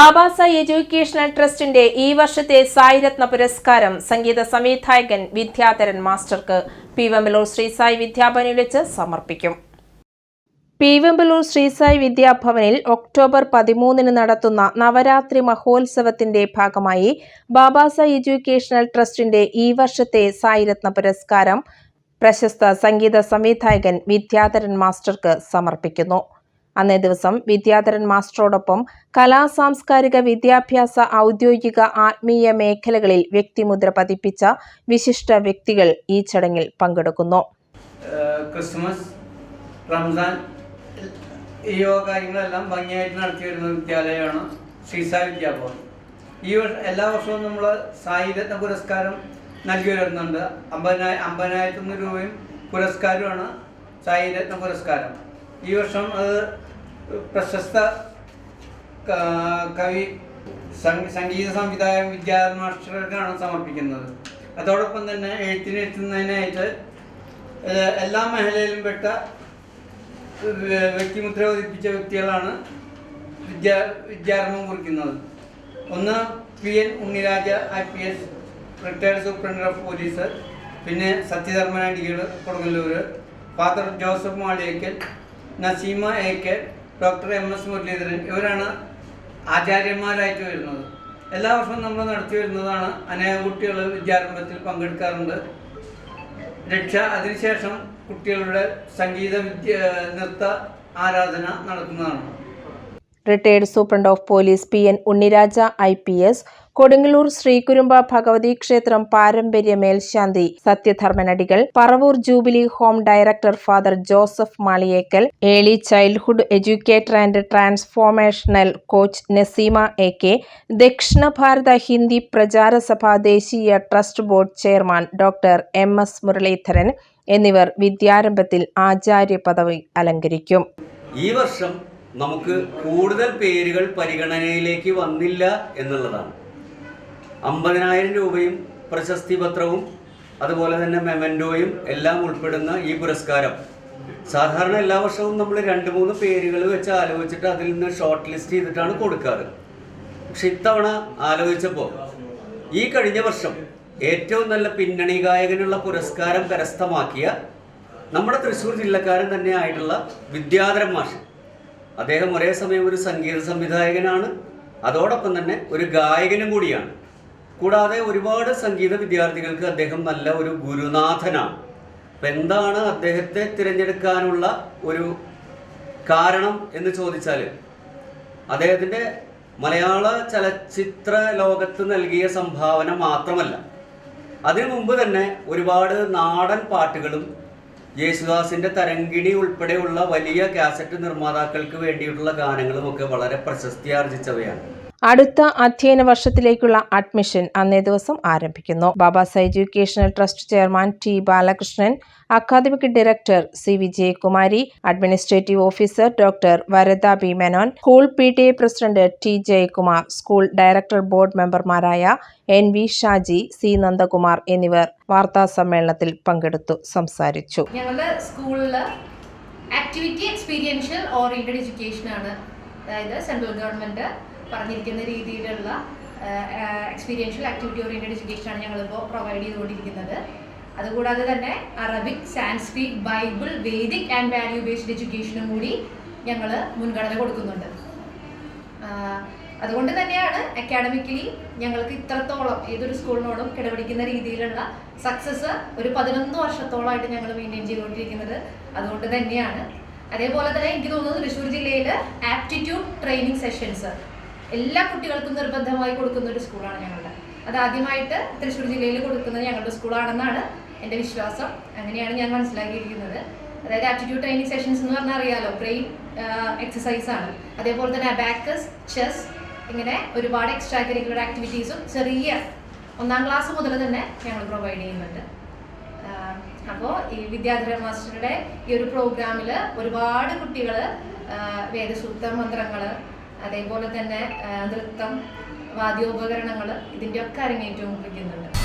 Babasai educational ട്രസ്റ്റിന്റെ ഈ വർഷത്തെ സായിരത്ന പുരസ്കാരം സംഗീത സംവിധായകൻ വിദ്യാധരൻ മാസ്റ്റർക്ക് പി വെമ്പലൂർ ശ്രീ സായി വിദ്യാഭവനിൽ വെച്ച് സമർപ്പിക്കും. പി വെമ്പലൂർ ശ്രീ സായി വിദ്യാഭവനിൽ ഒക്ടോബർ പതിമൂന്നിന് നടത്തുന്ന നവരാത്രി മഹോത്സവത്തിന്റെ ഭാഗമായി ബാബാസായി എഡ്യൂക്കേഷണൽ ട്രസ്റ്റിന്റെ ഈ വർഷത്തെ സായിരത്ന പുരസ്കാരം പ്രശസ്ത സംഗീത സംവിധായകൻ വിദ്യാധരൻ മാസ്റ്റർക്ക് സമർപ്പിക്കുന്നു. അന്നേ ദിവസം വിദ്യാധരൻ മാസ്റ്ററോടൊപ്പം കലാ സാംസ്കാരിക വിദ്യാഭ്യാസ ഔദ്യോഗിക ആത്മീയ മേഖലകളിൽ വ്യക്തിമുദ്ര പതിപ്പിച്ച വിശിഷ്ട വ്യക്തികൾ ഈ ചടങ്ങിൽ പങ്കെടുക്കുന്നു. ക്രിസ്മസ് റംസാൻ ഈ കാര്യങ്ങളെല്ലാം ഭംഗിയായിട്ട് നടത്തി വരുന്ന വിദ്യാലയമാണ് ശ്രീസായി വിദ്യാഭവൻ. ഈ എല്ലാ വർഷവും നമ്മൾ സായിരത്ന പുരസ്കാരം നൽകി വരുന്നുണ്ട്. അമ്പതിനായിരത്തി അമ്പതിനായിരത്തി ഒന്ന് രൂപയും പുരസ്കാരമാണ് സായിരത്ന പുരസ്കാരം. ഈ വർഷം അത് പ്രശസ്ത കവി സംഗീത സംവിധായകൻ വിദ്യാധരൻ മാസ്റ്റർക്കാണ് സമർപ്പിക്കുന്നത്. അതോടൊപ്പം തന്നെ എഴുത്തിനെത്തുന്നതിനായിട്ട് എല്ലാ മേഖലയിലും പെട്ട വ്യക്തിമുദ്ര പതിപ്പിച്ച വ്യക്തികളാണ് വിദ്യാ വിദ്യാരംഭം കുറിക്കുന്നത്. ഒന്ന് P N Unniraja I P S retired superintendent of police പിന്നെ സത്യധർമ്മനാടികൾ Kodungallur father Joseph Maliyekkal Naseema A K doctor M S Muraleedharan ഇവരാണ് ആചാര്യന്മാരായിട്ട് വരുന്നത്. എല്ലാ വർഷവും നമ്മൾ നടത്തി വരുന്നതാണ് അനേകം കുട്ടികൾ വിദ്യാരംഭത്തിൽ പങ്കെടുക്കാറുണ്ട്. രക്ഷ അതിനുശേഷം കുട്ടികളുടെ സംഗീത വിദ്യ നൃത്ത ആരാധന നടത്തുന്നതാണ് retired superintendent of police P N Unniraja I P S Kodungallur Sreekurumba Bhagavathi ക്ഷേത്രം പാരമ്പര്യ മേൽശാന്തി സത്യധർമ്മനടികൾ Paravur jubilee home director father Joseph Maliyekkal early childhood educator and transformational coach Naseema A K Dakshina Bharat Hindi Prachar Sabha ദേശീയ trust board chairman doctor M S Muraleedharan എന്നിവർ വിദ്യാരംഭത്തിൽ ആചാര്യ പദവി അലങ്കരിക്കും. ഈ വർഷം നമുക്ക് കൂടുതൽ പേരുകൾ പരിഗണനയിലേക്ക് വന്നില്ല എന്നുള്ളതാണ്. അമ്പതിനായിരം രൂപയും പ്രശസ്തി പത്രവും അതുപോലെ തന്നെ മെമൻഡോയും എല്ലാം ഉൾപ്പെടുന്ന ഈ പുരസ്കാരം. സാധാരണ എല്ലാ വർഷവും നമ്മൾ രണ്ട് മൂന്ന് പേരുകൾ വെച്ച് ആലോചിച്ചിട്ട് അതിൽ നിന്ന് ഷോർട്ട് ലിസ്റ്റ് ചെയ്തിട്ടാണ് കൊടുക്കാറ്. പക്ഷെ ഇത്തവണ ആലോചിച്ചപ്പോൾ ഈ കഴിഞ്ഞ വർഷം ഏറ്റവും നല്ല പിന്നണി ഗായകനുള്ള പുരസ്കാരം കരസ്ഥമാക്കിയ നമ്മുടെ തൃശ്ശൂർ ജില്ലക്കാരൻ തന്നെ ആയിട്ടുള്ള വിദ്യാധരൻ മാഷ്. അദ്ദേഹം ഒരേ സമയം ഒരു സംഗീത സംവിധായകനാണ്. അതോടൊപ്പം തന്നെ ഒരു ഗായകനും കൂടിയാണ്. കൂടാതെ ഒരുപാട് സംഗീത വിദ്യാർത്ഥികൾക്ക് അദ്ദേഹം നല്ല ഒരു ഗുരുനാഥനാണ്. അപ്പം എന്താണ് അദ്ദേഹത്തെ തിരഞ്ഞെടുക്കാനുള്ള ഒരു കാരണം എന്ന് ചോദിച്ചാൽ അദ്ദേഹത്തിന്റെ മലയാള ചലച്ചിത്ര ലോകത്ത് നൽകിയ സംഭാവന മാത്രമല്ല. അതിനു മുമ്പ് തന്നെ ഒരുപാട് നാടൻ പാട്ടുകളും യേശുദാസിന്റെ തരങ്കിണി ഉൾപ്പെടെയുള്ള വലിയ കാസറ്റ് നിർമ്മാതാക്കൾക്ക് വേണ്ടിയിട്ടുള്ള ഗാനങ്ങളുമൊക്കെ വളരെ പ്രശസ്തി ആർജിച്ചവയാണ്. അടുത്ത അധ്യയന വർഷത്തിലേക്കുള്ള അഡ്മിഷൻ അന്നേ ദിവസം ആരംഭിക്കുന്നു. Babasai educational trust chairman T Balakrishnan academic director C Vijayakumari administrative officer doctor Varada B Menon school P T A president T Jayakumar school director board മെമ്പർമാരായ N V Shaji C Nandakumar എന്നിവർ വാർത്താ സമ്മേളനത്തിൽ പങ്കെടുത്തു സംസാരിച്ചു. ഞങ്ങളുടെ സ്കൂളിൽ activity experiential oriented education ആണ്. അതായത് സെൻട്രൽ ഗവൺമെന്റ് പറഞ്ഞിരിക്കുന്ന രീതിയിലുള്ള എക്സ്പീരിയൻഷ്യൽ ആക്ടിവിറ്റി ഓറിയന്റഡ് എഡ്യൂക്കേഷൻ ആണ് ഞങ്ങളിപ്പോൾ പ്രൊവൈഡ് ചെയ്തുകൊണ്ടിരിക്കുന്നത്. അതുകൂടാതെ തന്നെ Arabic Sanskrit Bible Vedic and value based എഡ്യൂക്കേഷനും കൂടി ഞങ്ങൾ മുൻഗണന കൊടുക്കുന്നുണ്ട്. അതുകൊണ്ട് തന്നെയാണ് അക്കാഡമിക്കലി ഞങ്ങൾക്ക് ഇത്രത്തോളം ഏതൊരു സ്കൂളിനോടും കിടപിടിക്കുന്ന രീതിയിലുള്ള സക്സസ് ഒരു പതിനൊന്ന് വർഷത്തോളമായിട്ട് ഞങ്ങൾ മെയിന്റെയിൻ ചെയ്തുകൊണ്ടിരിക്കുന്നത്. അതുകൊണ്ട് തന്നെയാണ് അതേപോലെ തന്നെ എനിക്ക് തോന്നുന്നത് തൃശ്ശൂർ ജില്ലയിൽ ആപ്റ്റിറ്റ്യൂഡ് ട്രെയിനിങ് സെഷൻസ് എല്ലാ കുട്ടികൾക്കും നിർബന്ധമായി കൊടുക്കുന്ന ഒരു സ്കൂളാണ് ഞങ്ങളുടെ. അത് ആദ്യമായിട്ട് തൃശ്ശൂർ ജില്ലയിൽ കൊടുക്കുന്നത് ഞങ്ങളുടെ സ്കൂളാണെന്നാണ് എന്റെ വിശ്വാസം. അങ്ങനെയാണ് ഞാൻ മനസ്സിലാക്കിയിരിക്കുന്നത്. അതായത് ആപ്റ്റിറ്റ്യൂഡ് ട്രെയിനിങ് സെഷൻസ് എന്ന് പറഞ്ഞാൽ അറിയാലോ ബ്രെയിൻ എക്സസൈസ് ആണ്. അതേപോലെ തന്നെ അബാക്കസ് ചെസ് ഇങ്ങനെ ഒരുപാട് എക്സ്ട്രാ കരിക്കുലർ ആക്ടിവിറ്റീസും ചെറിയ ഒന്നാം ക്ലാസ് മുതൽ തന്നെ ഞങ്ങൾ പ്രൊവൈഡ് ചെയ്യുന്നുണ്ട്. അപ്പോൾ ഈ വിദ്യാധര മാസ്റ്ററുടെ ഈ ഒരു പ്രോഗ്രാമിൽ ഒരുപാട് കുട്ടികൾ വേദസൂക്ത മന്ത്രങ്ങൾ അതേപോലെ തന്നെ നൃത്തം വാദ്യോപകരണങ്ങൾ ഇതിന്റെയൊക്കെ അരങ്ങേറ്റവും കുറിക്കുന്നുണ്ട്.